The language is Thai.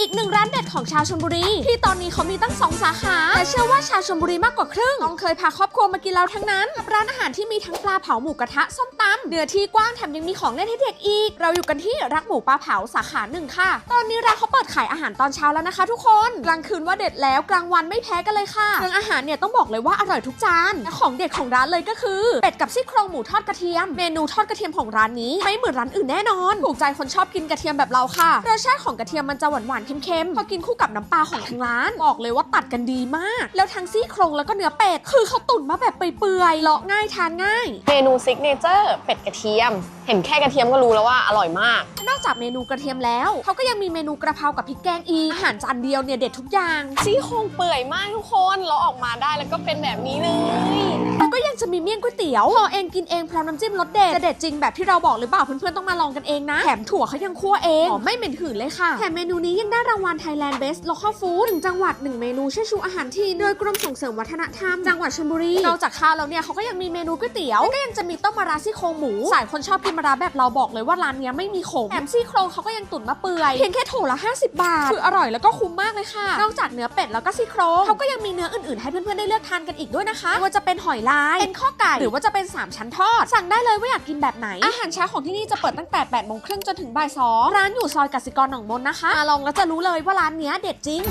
อีกหนึ่งร้านเด็ดของชาวชลบุรี ที่ตอนนี้เขามีตั้งสองสาขาแต่เชื่อว่าชาวชลบุรีมากกว่าครึ่งต้องเคยพาครอบครัวมากินแล้วทั้งนั้นกับร้านอาหารที่มีทั้งปลาเผาหมูกระทะส้มตำเนื้อที่กว้างแถมยังมีของเล่นให้เด็กอีก เราอยู่กันที่รักหมูปลาเผาสาขาหนึ่งค่ะ ตอนนี้ร้านเขาเปิดขายอาหารตอนเช้าแล้วนะคะ ทุกคนกลางคืนว่าเด็ดแล้วกลางวันไม่แพ้กันเลยค่ะเรื่องอาหารเนี่ยต้องบอกเลยว่าอร่อยทุกจานและของเด็ดของร้านเลยก็คือเป็ดกับซี่โครงหมูทอดกระเทียม เมนูทอดกระเทียมของร้านนี้ไม่เหมือนร้านอื่นแน่นอนถูกใจคนชอบกินกระเทียมแบบเราค่ะรสชาติของกระเทียมมันจะหวานหวานๆเค็มๆพอกินคู่กับน้ำปลาของทางร้าน บอกเลยว่าตัดกันดีมาก แล้วทั้งซี่โครงแล้วก็เนื้อเป็ด คือเขาตุ๋นมาแบบเปื่อยๆเลาะง่ายทานง่าย เมนูซิกเนเจอร์เป็ดกระเทียม เห็นแค่กระเทียมก็รู้แล้วว่าอร่อยมาก นอกจากเมนูกระเทียมแล้ว เขาก็ยังมีเมนูกระเพรากับพริกแกงอีกอาหารจานเดียวเนี่ยเด็ดทุกอย่างซี่โครงเปื่อยมากทุกคนเราออกมาได้แล้วก็เป็นแบบนี้เลยแล้วก็ยังจะ มีเมี่ยงก๋วยเตี๋ยวห่อเองกินเองพร้อมน้ำจิ้มรสเด็ดจะเด็ดจริงแบบที่เราบอกหรือเปล่าเพื่อนๆต้องมาลองกันเองนะแถมถั่วเขายังคั่วเองหอมไม่เหม็นหืนเลยค่ะแถมเมนูนี้ยังได้รางวัล Thailand Best Local Food หนึ่งจังหวัดหนึ่งเมนูช่วยชูอาหารที่โดยกรมส่งเสริมวัฒนธรรมจังหวัดชลบุรีนอกจากข้าวแล้วเนี่ยเขาก็ยังมีเมนูก๋วยเตี๋ยวแล้วก็ยังจะมีต้มมะระซี่โครงหมูสายคนชอบกินมะระแบบเราบอกเลยว่าร้านเนี้ยไม่มีขมแถมซี่โครงเขาก็ยังตุ๋นมาเปื่อยเพียงแค่โถละ 50 บาท คืออร่อยแล้วก็คุ้มมากเลยค่ะ นอกจากเนื้อเป็ดแล้วก็ซี่โครงเขาก็ยังมีเนื้ออื่นๆ ให้เพื่อนๆได้เลือกทานกันอีกด้วยนะคะไม่ว่าจะเป็นหอยลายเป็นข้อไก่หรือว่าจะเป็น 3 ชั้นทอด สั่งได้เลยว่าอยากกินแบบไหน อาหารเช้าของที่นี่จะเปิดตั้งแต่8โมงครึ่งจนถึงบ่ายสองร้านอยู่ซอยกสิกรหนองมนนะคะมาลองแล้วจะรู้เลยว่าร้านเนี้ยเด็ดจริง